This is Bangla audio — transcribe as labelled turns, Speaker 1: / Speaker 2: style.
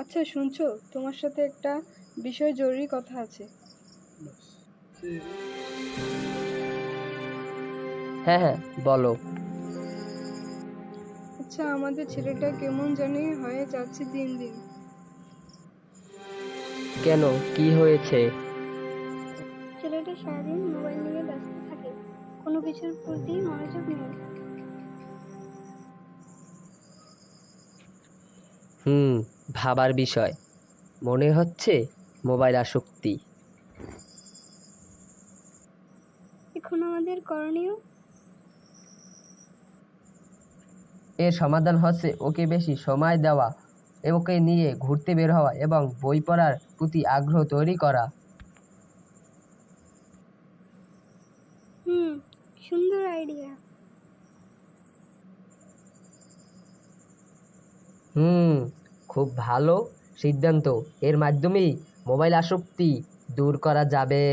Speaker 1: আচ্ছা শুনছো? তোমার সাথে একটা বিষয় জরুরি কথা আছে।
Speaker 2: হ্যাঁ হ্যাঁ বলো।
Speaker 1: আচ্ছা আমাদের ছেলেটা কেমন জানি হয়ে যাচ্ছে দিন দিন।
Speaker 2: কেন? কি হয়েছে?
Speaker 3: ছেলেটা সারাদিন মোবাইল নিয়ে ব্যস্ত থাকে। কোনো কিছুর প্রতি মনোযোগ নেই।
Speaker 2: হুম ভাবার বিষয়। মনে হচ্ছে মোবাইল আসক্তি।
Speaker 3: এখন আমাদের করণীয়?
Speaker 2: এর সমাধান হচ্ছে ওকে বেশি সময় দেওয়া ওকে নিয়ে ঘুরতে বের হওয়া এবং বই পড়ার প্রতি আগ্রহ তৈরি করা।
Speaker 3: হুম সুন্দর আইডিয়া।
Speaker 2: হুম খুব ভালো সিদ্ধান্ত। এর মাধ্যমেই মোবাইল আসক্তি দূর করা যাবে।